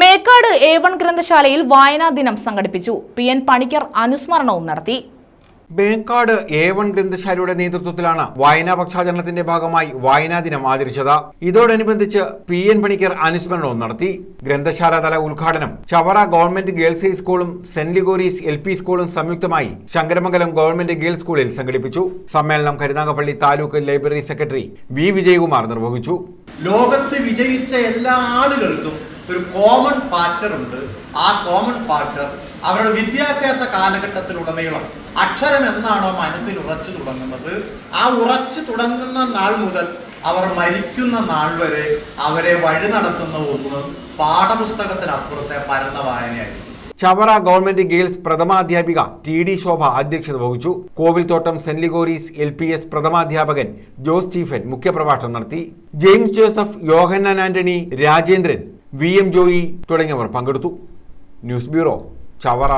Mekkad A one ഗ്രന്ഥശാലയിൽ വായനാ ദിനം സംഘടിപ്പിച്ചു. പി എൻ പണിക്കർ അനുസ്മരണവും നടത്തി. മേക്കാട് എ വൺ ഗ്രന്ഥശാലയുടെ നേതൃത്വത്തിലാണ് വായനാ പക്ഷാചരണത്തിന്റെ ഭാഗമായി വായനാ ദിനം ആചരിച്ചത്. ഇതോടനുബന്ധിച്ച് പി എൻ പണിക്കർ അനുസ്മരണവും നടത്തി. ഗ്രന്ഥശാല തല ഉദ്ഘാടനം ചവറ ഗവൺമെന്റ് ഗേൾസ് ഹൈ സ്കൂളും സെന്റ് ലിഗോറീസ് എൽ പി സ്കൂളും സംയുക്തമായി ശങ്കരമംഗലം ഗവൺമെന്റ് ഗേൾസ് സ്കൂളിൽ സംഘടിപ്പിച്ചു. സമ്മേളനം Karunagappally taluk library secretary V Vijayakumar നിർവഹിച്ചു. ലോകത്ത് വിജയിച്ച എല്ലാ ആളുകൾക്കും ഒരു കോമൺ ഫാക്ടർ ഉണ്ട്. ആ കോമൺ ഫാക്ടർ അവരുടെ വിദ്യാഭ്യാസ കാലഘട്ടത്തിലുടനീളം അക്ഷരം എന്നാണോ മനസ്സിൽ ഉറച്ചു തുടങ്ങുന്നത്. ആ ഉറച്ചു തുടങ്ങുന്ന നാൾ മുതൽ അവർ മരിക്കുന്ന നാൾ വരെ അവരെ വഴി നടത്തുന്ന ഒന്ന് പാഠപുസ്തകത്തിനപ്പുറത്തെ പരന്ന വായനയായി ചവറ ഗവൺമെന്റ് ഗേൾസ് പ്രഥമാധ്യാപിക ടി ഡി ശോഭ അധ്യക്ഷത വഹിച്ചു. Kovilthottam saint Liguori's L P S പ്രഥമാധ്യാപകൻ Jose Stephen മുഖ്യപ്രഭാഷണം നടത്തി. James Joseph Yohannan Antony Rajendran V M Joy തുടങ്ങിയവർ പങ്കെടുത്തു. News bureau Chavara.